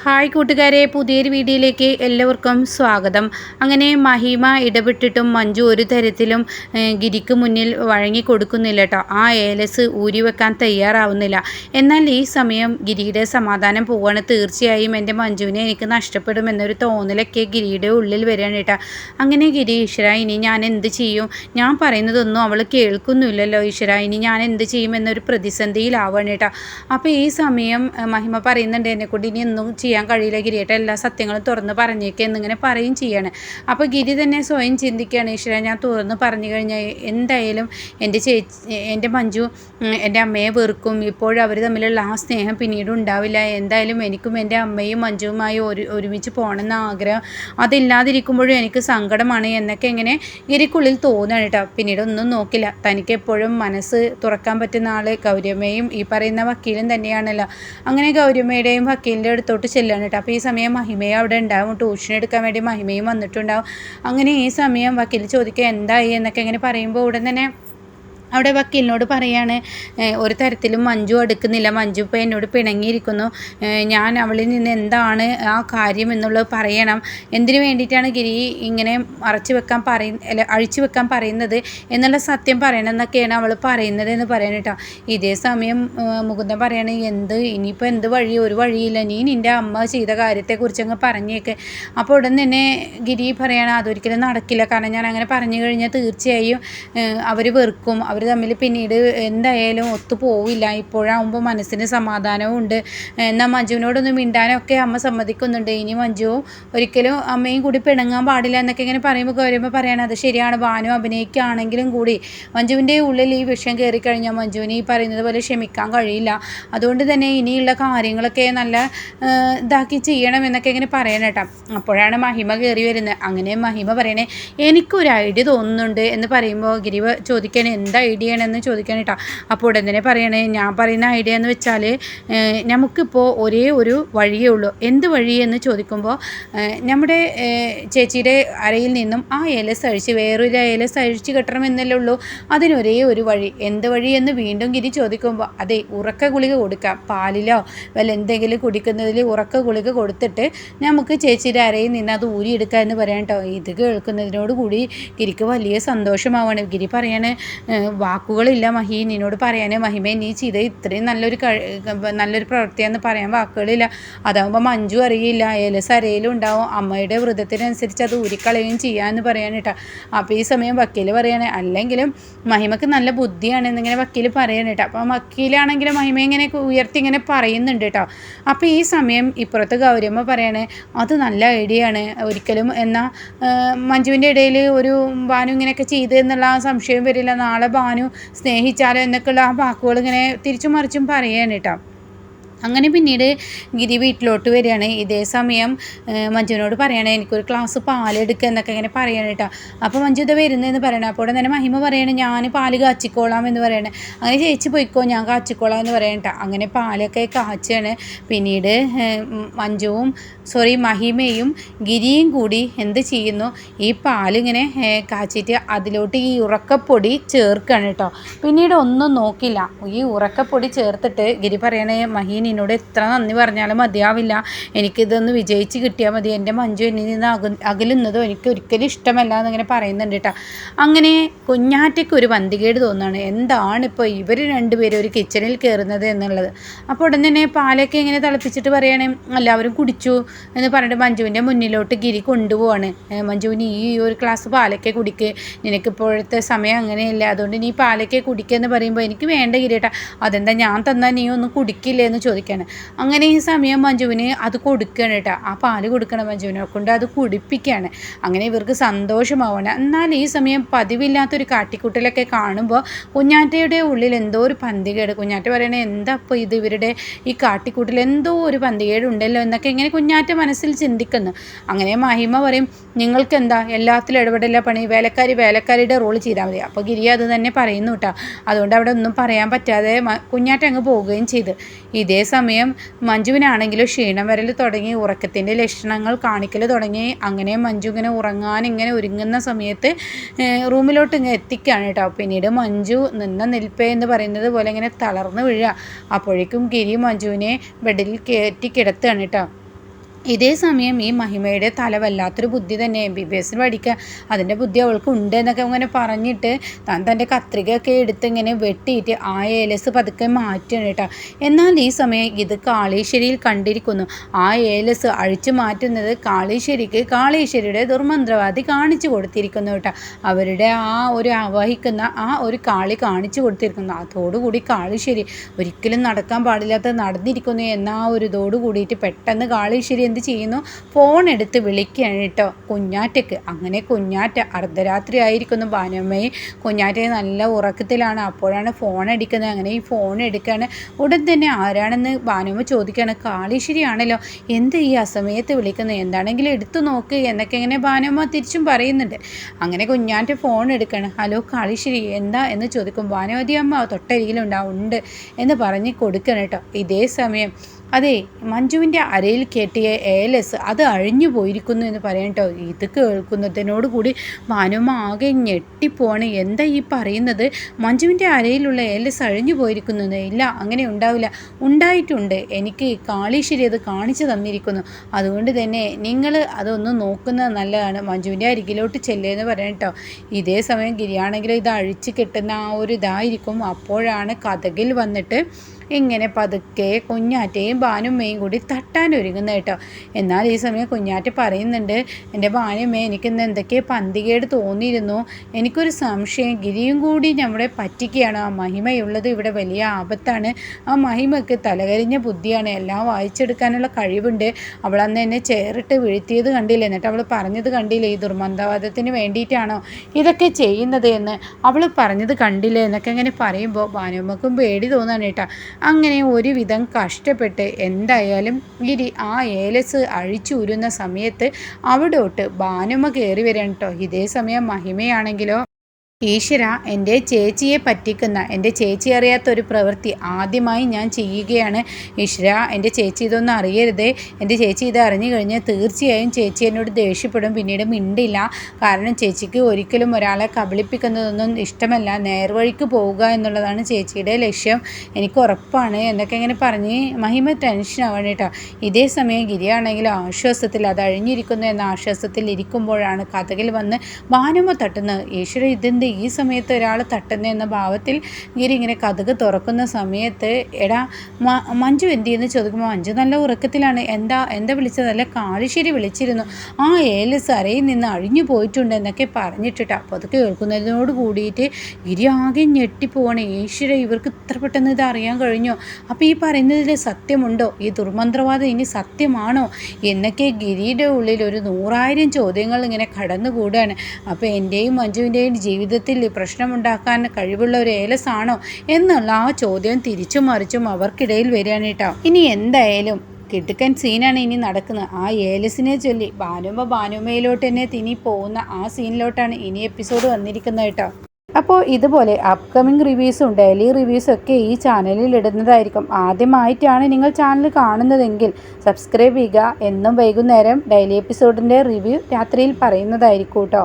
Hi കൂട്ടുകാരെ പുതിയൊരു വീഡിയോയിലേക്ക് എല്ലാവർക്കും സ്വാഗതം. അങ്ങനെ മഹിമ ഇടപെട്ടിട്ടും മഞ്ജു ഒരു തരത്തിലും ഗിരിക്ക് മുന്നിൽ വഴങ്ങി കൊടുക്കുന്നില്ല കേട്ടോ ആ ഏലസ് ഊരി വെക്കാൻ തയ്യാറാവുന്നില്ല. എന്നാൽ ഈ സമയം ഗിരിയുടെ സമാധാനം പോവാണ്. തീർച്ചയായും എന്റെ മഞ്ജുവിനെ എനിക്ക് നഷ്ടപ്പെടുമെന്നൊരു തോന്നലൊക്കെ ഗിരിയുടെ ഉള്ളിൽ വരികയാണ് കേട്ടോ അങ്ങനെ ഗിരി ഈശ്വര ഇനി ഞാൻ എന്ത് ചെയ്യും? ഞാൻ പറയുന്നതൊന്നും അവൾ കേൾക്കുന്നില്ലല്ലോ ഈശ്വര. ഇനി ഞാൻ എന്ത് ചെയ്യുമെന്നൊരു പ്രതിസന്ധിയിലാവുകയാണ് കേട്ടോ അപ്പോൾ ഈ സമയം മഹിമ പറയുന്നുണ്ട് എന്നെക്കൊണ്ട് ഇനി ഒന്നും ചെയ്യാൻ കഴിയില്ല. ഗിരിയേട്ട എല്ലാ സത്യങ്ങളും തുറന്ന് പറഞ്ഞേക്കുക എന്നിങ്ങനെ പറയും ചെയ്യാണ്. അപ്പോൾ ഗിരി തന്നെ സ്വയം ചിന്തിക്കുകയാണ് ഈശ്വര ഞാൻ തുറന്ന് പറഞ്ഞു കഴിഞ്ഞാൽ എന്തായാലും എന്റെ ചേച്ചി എന്റെ മഞ്ജു എന്റെ അമ്മയെ വെറുക്കും. ഇപ്പോഴും അവർ തമ്മിലുള്ള ആ സ്നേഹം പിന്നീട് ഉണ്ടാവില്ല. എന്തായാലും എനിക്കും എന്റെ അമ്മയും മഞ്ജുവുമായി ഒരു ഒരുമിച്ച് പോകണമെന്ന ആഗ്രഹം അതില്ലാതിരിക്കുമ്പോഴും എനിക്ക് സങ്കടമാണ് എന്നൊക്കെ ഇങ്ങനെ ഗിരിക്കുള്ളിൽ തോന്നുകയാണ് കേട്ടോ. പിന്നീട് ഒന്നും നോക്കില്ല. തനിക്ക് എപ്പോഴും മനസ്സ് തുറക്കാൻ പറ്റുന്ന ആൾ ഗൗരിയമ്മയും ഈ പറയുന്ന വക്കീലും തന്നെയാണല്ലോ. അങ്ങനെ ഗൗരിയമ്മയുടെയും വക്കീലിന്റെ അടുത്തോട്ട് ചെല്ലുകയാണ് കേട്ടോ. അപ്പോൾ ഈ സമയം മഹിമയും അവിടെ ഉണ്ടാവും. ട്യൂഷൻ എടുക്കാൻ വേണ്ടി മഹിമയും വന്നിട്ടുണ്ടാവും. അങ്ങനെ ഈ സമയം വക്കീൽ ചോദിക്കുക എന്തായി എന്നൊക്കെ ഇങ്ങനെ പറയുമ്പോൾ ഉടൻ തന്നെ അവിടെ വക്കീലിനോട് പറയാണ് ഒരു തരത്തിലും മഞ്ജു എടുക്കുന്നില്ല മഞ്ജു ഇപ്പോൾ എന്നോട് പിണങ്ങിയിരിക്കുന്നു. ഞാൻ അവളിൽ നിന്ന് എന്താണ് ആ കാര്യം എന്നുള്ളത് പറയണം. എന്തിനു വേണ്ടിയിട്ടാണ് ഗിരി ഇങ്ങനെ മറച്ചു വെക്കാൻ പറയുന്ന അഴിച്ചു വെക്കാൻ പറയുന്നത് എന്നുള്ള സത്യം പറയണം എന്നൊക്കെയാണ് അവൾ പറയുന്നത് എന്ന് പറയാൻ കേട്ടോ. ഇതേ സമയം മുകുന്ദൻ പറയാണ് എന്ത്? ഇനിയിപ്പോൾ എന്ത് വഴി? ഒരു വഴിയില്ല. നീ നിന്റെ അമ്മ ചെയ്ത കാര്യത്തെക്കുറിച്ച് അങ്ങ് പറഞ്ഞേക്ക്. അപ്പോൾ ഉടൻ തന്നെ ഗിരി പറയാണ് അതൊരിക്കലും നടക്കില്ല. കാരണം ഞാൻ അങ്ങനെ പറഞ്ഞു കഴിഞ്ഞാൽ തീർച്ചയായും അവർ വെറുക്കും. അവർ തമ്മിൽ പിന്നീട് എന്തായാലും ഒത്തു പോവില്ല. ഇപ്പോഴാകുമ്പോൾ മനസ്സിന് സമാധാനവും ഉണ്ട് എന്നാൽ മഞ്ജുവിനോടൊന്നും മിണ്ടാനൊക്കെ അമ്മ സമ്മതിക്കുന്നുണ്ട്. ഇനി മഞ്ജു ഒരിക്കലും അമ്മയും കൂടി പിണങ്ങാൻ പാടില്ല എന്നൊക്കെ ഇങ്ങനെ പറയുമ്പോൾ വരുമ്പോൾ പറയണം അത് ശരിയാണ്. ഭാനു അഭിനയിക്കുകയാണെങ്കിലും കൂടി മഞ്ജുവിന്റെ ഉള്ളിൽ ഈ വിഷയം കയറി കഴിഞ്ഞാൽ മഞ്ജുവിന് ഈ പറയുന്നത് പോലെ ക്ഷമിക്കാൻ കഴിയില്ല. അതുകൊണ്ട് തന്നെ ഇനിയുള്ള കാര്യങ്ങളൊക്കെ നല്ല ഇതാക്കി ചെയ്യണം എന്നൊക്കെ ഇങ്ങനെ പറയണം കേട്ടോ. അപ്പോഴാണ് മഹിമ കയറി വരുന്നത്. അങ്ങനെ മഹിമ പറയണേ എനിക്കൊരു ഐഡിയ തോന്നുന്നുണ്ട് എന്ന് പറയുമ്പോൾ ഗിരിവ ചോദിക്കണേ എന്ത് ഐഡിയ ആണെന്ന് ചോദിക്കാൻ കേട്ടോ അപ്പോൾ ഉടൻ തന്നെ പറയണേ ഞാൻ പറയുന്ന ഐഡിയ എന്ന് വെച്ചാൽ നമുക്കിപ്പോൾ ഒരേ ഒരു വഴിയേ ഉള്ളൂ. എന്ത് വഴി എന്ന് ചോദിക്കുമ്പോൾ നമ്മുടെ ചേച്ചിയുടെ അരയിൽ നിന്നും ആ ഇല സഴിച്ച് വേറൊരു ഇല സഴിച്ച് കെട്ടണമെന്നല്ലേ ഉള്ളൂ. അതിനൊരേ ഒരു വഴി. എന്ത് വഴി എന്ന് വീണ്ടും ഗിരി ചോദിക്കുമ്പോൾ അതെ ഉറക്ക ഗുളിക കൊടുക്കാം. പാലിലോ വല്ല എന്തെങ്കിലും കുടിക്കുന്നതിൽ ഉറക്ക ഗുളിക കൊടുത്തിട്ട് നമുക്ക് ചേച്ചിയുടെ അരയിൽ നിന്ന് അത് ഊരിയെടുക്കുക എന്ന് പറയാം കേട്ടോ ഇത് കേൾക്കുന്നതിനോട് കൂടി ഗിരിക്ക് വലിയ സന്തോഷമാവാണ്. ഗിരി പറയാണ് "ഏഹ്, വാക്കുകളില്ല മഹി നിന്നോട് പറയാൻ മഹിമേ നീ ചെയ്ത ഇത്രയും നല്ലൊരു നല്ലൊരു പ്രവൃത്തിയാണെന്ന് പറയാൻ വാക്കുകളില്ല. അതാകുമ്പോൾ മഞ്ജു അറിയില്ല. ഏലസ് അരയിലും ഉണ്ടാവും. അമ്മയുടെ വ്രതത്തിനനുസരിച്ച് അത് ഊരിക്കളയും ചെയ്യാമെന്ന് പറയാൻ കേട്ടോ അപ്പോൾ ഈ സമയം വക്കീൽ പറയണേ അല്ലെങ്കിലും മഹിമക്ക് നല്ല ബുദ്ധിയാണ് എന്നിങ്ങനെ വക്കീൽ പറയാണ് കേട്ടോ അപ്പം വക്കീലാണെങ്കിലും മഹിമ ഇങ്ങനെ ഉയർത്തി ഇങ്ങനെ പറയുന്നുണ്ട് കേട്ടോ അപ്പോൾ ഈ സമയം ഇപ്പുറത്ത് ഗൗരമ്മ പറയണേ അത് നല്ല ഐഡിയ ആണ്. ഒരിക്കലും എന്നാൽ മഞ്ജുവിന്റെ ഇടയിൽ ഒരു ഭാനു ഇങ്ങനെയൊക്കെ ചെയ്ത് എന്നുള്ള സംശയം വരില്ല. നാളെ ഭാനു സ്നേഹിച്ചാലോ എന്നൊക്കെയുള്ള ആ വാക്കുകൾ ഇങ്ങനെ തിരിച്ചും മറിച്ചും പറയാണ് കേട്ടോ. അങ്ങനെ പിന്നീട് ഗിരി വീട്ടിലോട്ട് വരികയാണ്. ഇതേ സമയം മഞ്ജുവിനോട് പറയണേ എനിക്കൊരു ക്ലാസ് പാലെടുക്കുക എന്നൊക്കെ ഇങ്ങനെ പറയണം കേട്ടോ. അപ്പോൾ മഞ്ജു ഇത് വരുന്നതെന്ന് പറയണേ. അപ്പോൾ തന്നെ മഹിമ പറയണേ ഞാൻ പാൽ കാച്ചിക്കോളാം എന്ന് പറയണേ. അങ്ങനെ ചേച്ചി പോയിക്കോ ഞാൻ കാച്ചിക്കോളാം എന്ന് പറയണം കേട്ടോ. അങ്ങനെ പാലൊക്കെ കാച്ചാണ്. പിന്നീട് മഞ്ജുവും സോറി മഹിമയും ഗിരിയും കൂടി എന്ത് ചെയ്യുന്നു? ഈ പാലിങ്ങനെ കാച്ചിട്ട് അതിലോട്ട് ഈ ഉറക്കപ്പൊടി ചേർക്കുകയാണ് കേട്ടോ. പിന്നീട് ഒന്നും നോക്കില്ല. ഈ ഉറക്കപ്പൊടി ചേർത്തിട്ട് ഗിരി പറയണേ മഹീൻ എന്നോട് എത്ര നന്ദി പറഞ്ഞാലും മതിയാവില്ല. എനിക്കിതൊന്ന് വിജയിച്ച് കിട്ടിയാൽ മതി. എന്റെ മഞ്ജു എന്നിൽ നിന്ന് അകു അകലുന്നതോ എനിക്ക് ഒരിക്കലും ഇഷ്ടമല്ല എന്നിങ്ങനെ പറയുന്നുണ്ട് കേട്ടോ അങ്ങനെ കുഞ്ഞാറ്റയ്ക്ക് ഒരു വന്തികേട് തോന്നുകയാണ്. എന്താണ് ഇപ്പോൾ ഇവർ രണ്ടുപേരും ഒരു കിച്ചണിൽ കയറുന്നത് എന്നുള്ളത്? അപ്പോൾ ഉടൻ തന്നെ പാലൊക്കെ ഇങ്ങനെ തിളപ്പിച്ചിട്ട് പറയണേ എല്ലാവരും കുടിച്ചു എന്ന് പറഞ്ഞിട്ട് മഞ്ജുവിന്റെ മുന്നിലോട്ട് ഗിരി കൊണ്ടുപോവാണ്. മഞ്ജുവിന് ഈ ഒരു ഗ്ലാസ് പാലൊക്കെ കുടിക്ക്. നിനക്ക് ഇപ്പോഴത്തെ സമയം അങ്ങനെയല്ല. അതുകൊണ്ട് നീ പാലൊക്കെ കുടിക്കുക എന്ന് പറയുമ്പോൾ എനിക്ക് വേണ്ട ഗിരിയേട്ടാ. അതെന്താ ഞാൻ തന്നാൽ നീ ഒന്നും കുടിക്കില്ലേ എന്ന് ചോദിക്കാണ്. അങ്ങനെ ഈ സമയം മഞ്ജുവിന് അത് കൊടുക്കുകയാണ് കേട്ടോ. ആ പാൽ കൊടുക്കണ മഞ്ജുവിനെ കൊണ്ട് അത് കുടിപ്പിക്കുകയാണ് അങ്ങനെ ഇവർക്ക് സന്തോഷമാവണം. എന്നാൽ ഈ സമയം പതിവില്ലാത്തൊരു കാട്ടിക്കുട്ടിലൊക്കെ കാണുമ്പോൾ കുഞ്ഞാറ്റയുടെ ഉള്ളിൽ എന്തോ ഒരു പന്തികേട്. കുഞ്ഞാറ്റ പറയണേ എന്താ ഇപ്പോൾ ഇത് ഇവരുടെ ഈ കാട്ടിക്കൂട്ടിൽ എന്തോ ഒരു പന്തികേട് ഉണ്ടല്ലോ എന്നൊക്കെ ഇങ്ങനെ കുഞ്ഞാറ്റ മനസ്സിൽ ചിന്തിക്കുന്നു. അങ്ങനെ മഹിമ പറയും നിങ്ങൾക്ക് എന്താ എല്ലാത്തിലും ഇടപെടില്ല പണി. വേലക്കാരി വേലക്കാരിയുടെ റോൾ ചെയ്താൽ മതി. അപ്പോൾ ഗിരി അത് തന്നെ പറയുന്നു കേട്ടോ. അതുകൊണ്ട് അവിടെ ഒന്നും പറയാൻ പറ്റാതെ കുഞ്ഞാറ്റ അങ്ങ് പോവുകയും ചെയ്ത്. ഇതേ സമയം മഞ്ജുവിനാണെങ്കിലും ക്ഷീണം വരൽ തുടങ്ങി ഉറക്കത്തിന്റെ ലക്ഷണങ്ങൾ കാണിക്കൽ തുടങ്ങി. അങ്ങനെ മഞ്ജു ഇങ്ങനെ ഉറങ്ങാൻ ഇങ്ങനെ ഒരുങ്ങുന്ന സമയത്ത് റൂമിലോട്ട് ഇങ്ങനെ എത്തിക്കുകയാണ് കേട്ടോ. പിന്നീട് മഞ്ജു നിന്ന നിൽപ്പേ എന്ന് പറയുന്നത് പോലെ ഇങ്ങനെ തളർന്നു വീഴുക. അപ്പോഴേക്കും ഗിരി മഞ്ജുവിനെ ബെഡിൽ കയറ്റി കിടത്തുകയാണ് കേട്ടോ. ഇതേ സമയം ഈ മഹിമയുടെ തല വല്ലാത്തൊരു ബുദ്ധി തന്നെ എം ബി ബി എസിന് പഠിക്കുക അതിന്റെ ബുദ്ധി അവൾക്ക് ഉണ്ട് എന്നൊക്കെ ഇങ്ങനെ പറഞ്ഞിട്ട് താൻ തന്റെ കത്രികയൊക്കെ എടുത്ത് ഇങ്ങനെ വെട്ടിയിട്ട് ആ ഏലസ് പതുക്കെ മാറ്റുകയാണ് കേട്ടോ. എന്നാൽ ഈ സമയം ഇത് കാളീശ്വരിയിൽ കണ്ടിരിക്കുന്നു. ആ ഏലസ് അഴിച്ചു മാറ്റുന്നത് കാളീശ്വരിക്ക് കാളീശ്വരിയുടെ ദുർമന്ത്രവാദി കാണിച്ചു കൊടുത്തിരിക്കുന്നു കേട്ടോ. അവരുടെ ആ ഒരു ആവാഹിക്കുന്ന ആ ഒരു കാളി കാണിച്ചു കൊടുത്തിരിക്കുന്നു. അതോടുകൂടി കാളീശ്വരി ഒരിക്കലും നടക്കാൻ പാടില്ലാത്ത നടന്നിരിക്കുന്നു എന്ന ആ ഒരു ഇതോടുകൂടിയിട്ട് പെട്ടെന്ന് കാളീശ്വരി എന്ത് ചെയ്യുന്നു? ഫോൺ എടുത്ത് വിളിക്കുകയാണ് കേട്ടോ. കുഞ്ഞാറ്റയ്ക്ക്. അങ്ങനെ കുഞ്ഞാറ്റ അർദ്ധരാത്രി ആയിരിക്കുന്നു ബാനമ്മയും കുഞ്ഞാറ്റയെ നല്ല ഉറക്കത്തിലാണ്. അപ്പോഴാണ് ഫോൺ അടിക്കുന്നത്. അങ്ങനെ ഈ ഫോൺ എടുക്കുകയാണ്. ഉടൻ തന്നെ ആരാണെന്ന് ഭാനുമ്മ ചോദിക്കുകയാണ്. കാളീശ്വരിയാണല്ലോ എന്ത് ഈ അസമയത്ത് വിളിക്കുന്നത് എന്താണെങ്കിലും എടുത്തു നോക്ക് എന്നൊക്കെ ഇങ്ങനെ ഭാനുമ്മ തിരിച്ചും പറയുന്നുണ്ട്. അങ്ങനെ കുഞ്ഞാറ്റ ഫോൺ എടുക്കുകയാണ്. ഹലോ കാളീശ്വരി എന്താ? എന്ന് ചോദിക്കും. ഭാനുമതി അമ്മ തൊട്ടരികിലുണ്ടാവും ഉണ്ട് എന്ന് പറഞ്ഞ് കൊടുക്കണം കേട്ടോ. ഇതേ സമയം അതെ മഞ്ജുവിന്റെ അരയിൽ കെട്ടിയ ഏലസ് അത് അഴിഞ്ഞു പോയിരിക്കുന്നു എന്ന് പറയട്ടോ ഇത് കേൾക്കുന്നതിനോട് കൂടി ഭാനുമ്മ ആകെ ഞെട്ടിപ്പോണ്. എന്താ ഈ പറയുന്നത്? മഞ്ജുവിന്റെ അരയിലുള്ള ഏലസ് അഴിഞ്ഞു പോയിരിക്കുന്നു ഇല്ല അങ്ങനെ ഉണ്ടാവില്ല. ഉണ്ടായിട്ടുണ്ട്. എനിക്ക് കാളീശ്വരി അത് കാണിച്ചു തന്നിരിക്കുന്നു. അതുകൊണ്ട് തന്നെ നിങ്ങൾ അതൊന്ന് നോക്കുന്നത് നല്ലതാണ്. മഞ്ജുവിന്റെ അരികിലോട്ട് ചെല്ലുമെന്ന് പറയട്ടോ ഇതേ സമയം ഗിരിയാണെങ്കിലും ഇത് അഴിച്ച് കിട്ടുന്ന ആ ഒരു ഇതായിരിക്കും. അപ്പോഴാണ് കഥകിൽ വന്നിട്ട് ഇങ്ങനെ പതുക്കെ കുഞ്ഞാറ്റയും ബാനുമ്മയും കൂടി തട്ടാൻ ഒരുങ്ങുന്ന കേട്ടോ. എന്നാൽ ഈ സമയം കുഞ്ഞാറ്റ പറയുന്നുണ്ട് എന്റെ ബാനുമ്മ എനിക്കിന്ന് എന്തൊക്കെ പന്തികേട് തോന്നിയിരുന്നു. എനിക്കൊരു സംശയം ഗിരിയും കൂടി നമ്മളെ പറ്റിക്കുകയാണ്. ആ മഹിമയുള്ളത് ഇവിടെ വലിയ ആപത്താണ്. ആ മഹിമയ്ക്ക് തലകരിഞ്ഞ ബുദ്ധിയാണ്. എല്ലാം വായിച്ചെടുക്കാനുള്ള കഴിവുണ്ട്. അവൾ അന്ന് എന്നെ ചേറിട്ട് വീഴ്ത്തിയത് കണ്ടില്ല? എന്നിട്ട് അവൾ പറഞ്ഞത് കണ്ടില്ലേ? ഈ ദുർമന്ധവാദത്തിന് വേണ്ടിയിട്ടാണോ ഇതൊക്കെ ചെയ്യുന്നത് എന്ന്. അവൾ പറഞ്ഞത് കണ്ടില്ലേ? എന്നൊക്കെ ഇങ്ങനെ പറയുമ്പോൾ ഭാനുമ്മക്കും പേടി തോന്നാണ് കേട്ടോ. അങ്ങനെ ഒരുവിധം കഷ്ടപ്പെട്ട് എന്തായാലും ഗിരി ആ ഏലസ് അഴിച്ചൂരുന്ന സമയത്ത് അവിടോട്ട് ഭാനുമ കയറി വരണം കേട്ടോ ഇതേ സമയം മഹിമയാണെങ്കിലോ ഈശ്വര എന്റെ ചേച്ചിയെ പറ്റിക്കുന്ന എന്റെ ചേച്ചി അറിയാത്ത ഒരു പ്രവൃത്തി ആദ്യമായി ഞാൻ ചെയ്യുകയാണ്. ഈശ്വര എന്റെ ചേച്ചി ഇതൊന്നും അറിയരുതേ. എന്റെ ചേച്ചി ഇത് അറിഞ്ഞു കഴിഞ്ഞാൽ തീർച്ചയായും ചേച്ചി എന്നോട് ദേഷ്യപ്പെടും പിന്നീട് മിണ്ടില്ല. കാരണം ചേച്ചിക്ക് ഒരിക്കലും ഒരാളെ കബളിപ്പിക്കുന്നതൊന്നും ഇഷ്ടമല്ല. നേർവഴിക്ക് പോവുക എന്നുള്ളതാണ് ചേച്ചിയുടെ ലക്ഷ്യം. എനിക്ക് ഉറപ്പാണ് എന്നൊക്കെ ഇങ്ങനെ പറഞ്ഞ് മഹിമ ടെൻഷൻ ആവണം കേട്ടോ. ഇതേ സമയം ഗിരിയാണെങ്കിൽ ആശ്വാസത്തിൽ അത് അഴിഞ്ഞിരിക്കുന്നു എന്ന ആശ്വാസത്തിൽ ഇരിക്കുമ്പോഴാണ് കഥകിൽ വന്ന് ഭാനുമ തട്ടുന്നത്. ഈശ്വര ഇതെന്ത് ഈ സമയത്ത് ഒരാൾ തട്ടുന്ന എന്ന ഭാവത്തിൽ ഗിരി ഇങ്ങനെ കഥക് തുറക്കുന്ന സമയത്ത് എടാ മഞ്ജു എന്ത് ചെയ്യുന്നു? ചോദിക്കുമ്പോൾ മഞ്ജു നല്ല ഉറക്കത്തിലാണ്. എന്താ എന്താ വിളിച്ചതല്ല കാളിശ്ശേരി വിളിച്ചിരുന്നു. ആ ഏലസ് അരയിൽ നിന്ന് അഴിഞ്ഞു പോയിട്ടുണ്ട് എന്നൊക്കെ പറഞ്ഞിട്ടിട്ട് അപ്പോൾ അത് കേൾക്കുന്നതിനോട് കൂടിയിട്ട് ഗിരി ആകെ ഞെട്ടിപ്പോവാണ്. ഈശ്വര ഇവർക്ക് ഇത്ര പെട്ടെന്ന് ഇത് അറിയാൻ കഴിഞ്ഞോ? അപ്പോൾ ഈ പറയുന്നതിൽ സത്യമുണ്ടോ? ഈ ദുർമന്ത്രവാദം ഇനി സത്യമാണോ? എന്നൊക്കെ ഗിരിയുടെ ഉള്ളിൽ ഒരു നൂറായിരം ചോദ്യങ്ങൾ ഇങ്ങനെ കടന്നുകൂടാണ്. അപ്പോൾ എന്റെയും മഞ്ജുവിന്റെയും ജീവിതത്തിൽ പ്രശ്നമുണ്ടാക്കാൻ കഴിവുള്ള ഒരു ഏലസാണോ എന്നുള്ള ആ ചോദ്യം തിരിച്ചു മറിച്ചും അവർക്കിടയിൽ വരികയാണ് കേട്ടോ. ഇനി എന്തായാലും കിടുക്കൻ സീനാണ് ഇനി നടക്കുന്നത്. ആ ഏലസിനെ ചൊല്ലി ഭാനുമ ഭാനുമയിലോട്ട് തന്നെ തിനി പോകുന്ന ആ സീനിലോട്ടാണ് ഇനി എപ്പിസോഡ് വന്നിരിക്കുന്നത് കേട്ടോ. അപ്പോൾ ഇതുപോലെ അപ്കമിങ് റിവ്യൂസും ഡെയിലി റിവ്യൂസും ഒക്കെ ഈ ചാനലിൽ ഇടുന്നതായിരിക്കും. ആദ്യമായിട്ടാണ് നിങ്ങൾ ചാനൽ കാണുന്നതെങ്കിൽ സബ്സ്ക്രൈബ് ചെയ്യുക. എന്നും വൈകുന്നേരം ഡെയിലി എപ്പിസോഡിന്റെ റിവ്യൂ രാത്രിയിൽ പറയുന്നതായിരിക്കും കേട്ടോ.